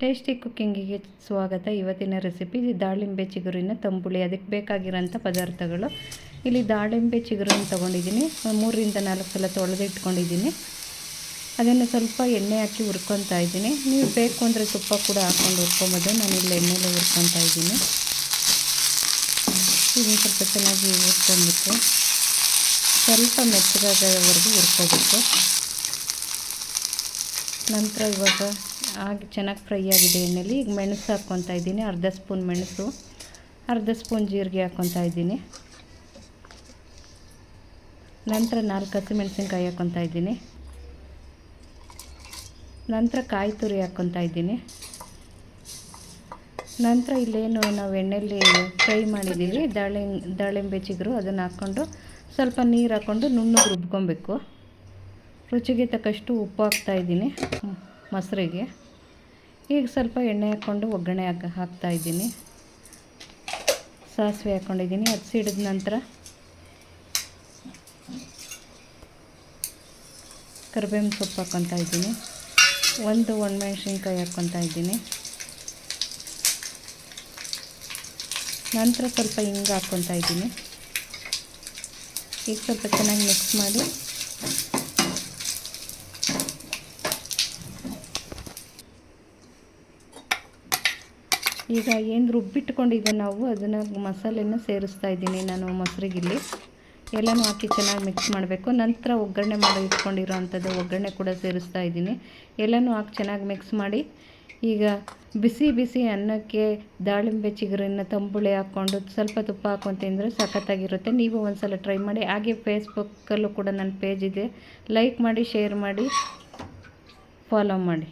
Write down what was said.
Tasty ಕುಕ್ಕಿಂಗಿಗೆ ಸ್ವಾಗತ. ಇವತ್ತಿನ recipe ದಾಳಿಂಬೆ ಚಿಗುರಿನ ತಂಬುಳಿ. ಅದಕ್ಕೆ ಬೇಕಾಗಿರೋಂಥ ಪದಾರ್ಥಗಳು. ಇಲ್ಲಿ ದಾಳಿಂಬೆ ಚಿಗುರನ್ನು ತೊಗೊಂಡಿದ್ದೀನಿ. ಮೂರರಿಂದ ನಾಲ್ಕು ಸಲ ತೊಳೆದು ಇಟ್ಕೊಂಡಿದ್ದೀನಿ ಅದನ್ನು ಸ್ವಲ್ಪ ಎಣ್ಣೆ ಹಾಕಿ ಹುರ್ಕೊತಾ ಇದ್ದೀನಿ. ನೀವು ಬೇಕು ಅಂದರೆ ತುಪ್ಪ ಕೂಡ ಹಾಕ್ಕೊಂಡು ಹುರ್ಕೊಬೋದು. ನಾನು ಇಲ್ಲಿ ಎಣ್ಣೆಲೆ ಹುರ್ಕೊತಾ ಇದ್ದೀನಿ. ಇದನ್ನು ಸ್ವಲ್ಪ ಚೆನ್ನಾಗಿ ಹುರ್ಕೊಬೇಕು ಸ್ವಲ್ಪ ಮೆತ್ತಗಾಗೋವರೆಗೂ ಹುರ್ಕೋಬೇಕು. ನಂತರ ಇವಾಗ ಆಗಿ ಚೆನ್ನಾಗಿ ಫ್ರೈ ಆಗಿದೆ ಎಣ್ಣೆಲಿ. ಈಗ ಮೆಣಸು ಹಾಕ್ಕೊತಾ ಇದ್ದೀನಿ. ಅರ್ಧ ಸ್ಪೂನ್ ಮೆಣಸು, ಅರ್ಧ ಸ್ಪೂನ್ ಜೀರಿಗೆ ಹಾಕ್ಕೊತಾ ಇದ್ದೀನಿ. ನಂತರ ನಾಲ್ಕು ಹಸಿಮೆಣಸಿನ್ಕಾಯಿ ಹಾಕ್ಕೊತಾ ಇದ್ದೀನಿ. ನಂತರ ಕಾಯಿ ತುರಿ ಹಾಕ್ಕೊತಾ ಇದ್ದೀನಿ. ನಂತರ ಇಲ್ಲೇನು ನಾವು ಎಣ್ಣೆಯಲ್ಲಿ ಫ್ರೈ ಮಾಡಿದ್ದೀವಿ. ದಾಳಿ, ದಾಳಿಂಬೆ ಚಿಗುರು ಅದನ್ನು ಹಾಕ್ಕೊಂಡು ಸ್ವಲ್ಪ ನೀರು ಹಾಕ್ಕೊಂಡು ನುಣ್ಣಗೆ ರುಬ್ಕೊಬೇಕು. ರುಚಿಗೆ ತಕ್ಕಷ್ಟು ಉಪ್ಪು ಹಾಕ್ತಾಯಿದ್ದೀನಿ ಮೊಸರಿಗೆ. ಈಗ ಸ್ವಲ್ಪ ಎಣ್ಣೆ ಹಾಕ್ಕೊಂಡು ಒಗ್ಗರಣೆ ಹಾಕಿ ಹಾಕ್ತಾಯಿದ್ದೀನಿ ಸಾಸಿವೆ ಹಾಕ್ಕೊಂಡಿದ್ದೀನಿ ಅದು ಸಿಡಿದ ನಂತರ ಕರಿಬೇವಿನ ಸೊಪ್ಪು ಹಾಕ್ಕೊತಾ ಇದ್ದೀನಿ. ಒಂದು ಒಣಮೆಣ್ಸಿನ್ಕಾಯಿ ಹಾಕ್ಕೊತಾ ಇದ್ದೀನಿ. ನಂತರ ಸ್ವಲ್ಪ ಹಿಂಗೆ ಹಾಕ್ಕೊತಾ ಇದ್ದೀನಿ. ಈಗ ಸ್ವಲ್ಪ ಚೆನ್ನಾಗಿ ಮಿಕ್ಸ್ ಮಾಡಿ ಈಗ ಏನು ರುಬ್ಬಿಟ್ಕೊಂಡಿದ್ದೆ ನಾವು, ಅದನ್ನು ಮಸಾಲೆನ ಸೇರಿಸ್ತಾ ಇದ್ದೀನಿ ನಾನು ಮೊಸರಿಗಿಲ್ಲಿ. ಎಲ್ಲನೂ ಹಾಕಿ ಚೆನ್ನಾಗಿ ಮಿಕ್ಸ್ ಮಾಡಬೇಕು. ನಂತರ ಒಗ್ಗರಣೆ ಮಾಡಿ ಇಟ್ಕೊಂಡಿರೋ ಅಂಥದ್ದು ಒಗ್ಗರಣೆ ಕೂಡ ಸೇರಿಸ್ತಾ ಇದ್ದೀನಿ. ಎಲ್ಲನೂ ಹಾಕಿ ಚೆನ್ನಾಗಿ ಮಿಕ್ಸ್ ಮಾಡಿ, ಈಗ ಬಿಸಿ ಬಿಸಿ ಅನ್ನಕ್ಕೆ ದಾಳಿಂಬೆ ಚಿಗುರನ್ನು ತಂಬುಳಿ ಹಾಕ್ಕೊಂಡು ಸ್ವಲ್ಪ ತುಪ್ಪ ಹಾಕ್ಕೊಂಡು ತಿಂದರೆ ಸಖತ್ತಾಗಿರುತ್ತೆ. ನೀವು ಒಂದು ಸಲ ಟ್ರೈ ಮಾಡಿ. ಹಾಗೆ ಫೇಸ್ಬುಕ್ಕಲ್ಲೂ ಕೂಡ ನನ್ನ ಪೇಜ್ ಇದೆ. ಲೈಕ್ ಮಾಡಿ ಶೇರ್ ಮಾಡಿ ಫಾಲೋ ಮಾಡಿ.